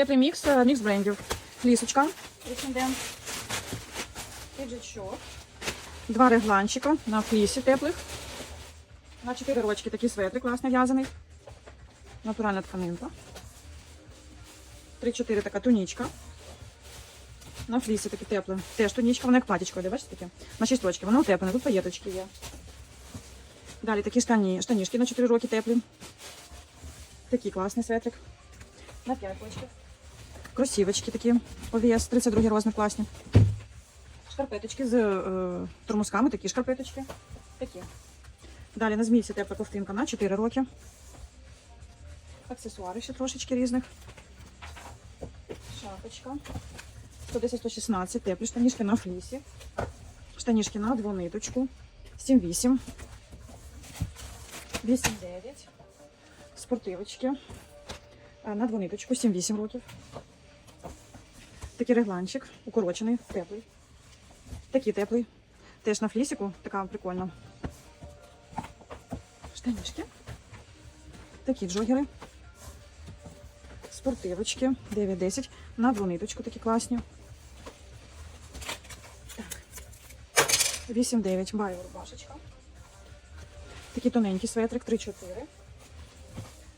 Теплий мікс, е, мікс брендів. Лісочка. Піджачок. Два регланчика на флісі теплих. На 4 рочки такий светрик класно в'язаний. Натуральна тканинка. 3-4 така тунічка. На флісі таке тепле. Теж тунічка, вона як платічко, бачите таке? На 6 рочків, воно утеплене, тут паєточки є. Далі такі штані, штанішки на 4 роки теплі. Такий класний светрик. На 5 рочків. Кросівочки такі, ОВС, 32 розмір класні. Шкарпеточки з е, тормозками, такі шкарпеточки. Такі. Далі на змійці тепла ковтинка на 4 роки. Аксесуари ще трошечки різних. Шапочка. 110-116, теплі штанішки на флісі. Штанішки на двониточку. 7-8. 8-9. Спортивочки. На двониточку 7-8 років. Такий регланчик, укорочений, теплий. Такий теплий. Теж на флісіку, така прикольна. Штанішки. Такі джогери. Спортивочки 9-10. На двониточку такі класні. Так. 8-9. Байо рубашечка. Такий тоненький светрик 3-4.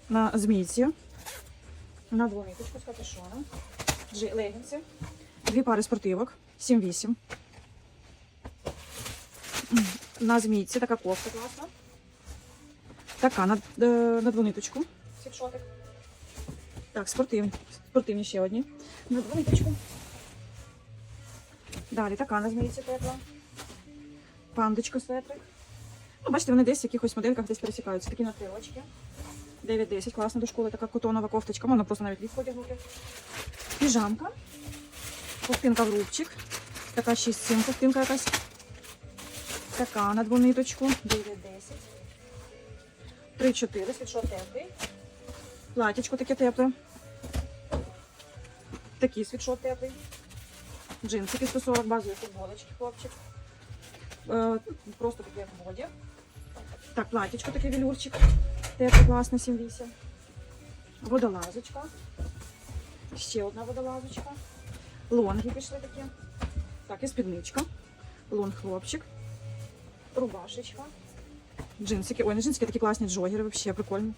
На змійці. На двониточку з капюшоном. Джи- Легінси. Дві пари спортивок. 7-8. На змійці така кофта класна. Така на, е, на двониточку. Світшотик. Так, спортивні. Спортивні ще одні. На двониточку. Далі така на змійці тепла. Пандочка светрик. Ну, бачите, вони десь в якихось модельках десь пересікаються. Такі натрилочки. 9-10, класна до школи, така котонова кофточка. Можна просто навіть ліфт одягнути. Піжамка. Ковтинка в рубчик. Така 6-7 ковтинка якась. Така на двониточку. 9-10. 3-4, світшот теплий. Платічко таке тепле. Такий світшот теплий. Джинсики 140, базові футболочки, хлопчик. Е, просто таке в моді. Так, платічко таке велюрчик. Теплий, класний, 7-8. Водолазочка. Ще одна водолазочка. Лонги пішли такі. Так, і спідничка. Лонг хлопчик. Рубашечка. Джинсики. Ой, не джинсики, такі класні джогери, взагалі прикольні.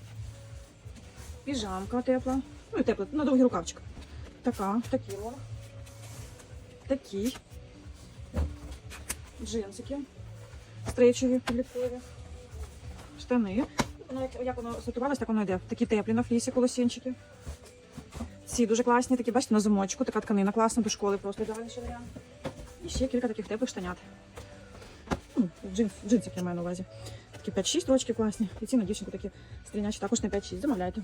Піжамка тепла. Ну і тепла, на довгий рукавчик. Така, такий лонг. Такий. Джинсики. Стрейчові підліткові. Штани. Воно як, як воно сортувалось, так воно йде. Такі теплі на флісі колосінчики. Ці дуже класні, такі, бачите, на зумочку, така тканина класна до школи, просто ідеальний. І ще кілька таких теплих штанят. Ну, Джинс, джинсик я маю на увазі. Такі 5-6 рочки класні. І ці на дівчинку такі стрінячі також на 5-6. Замовляйте.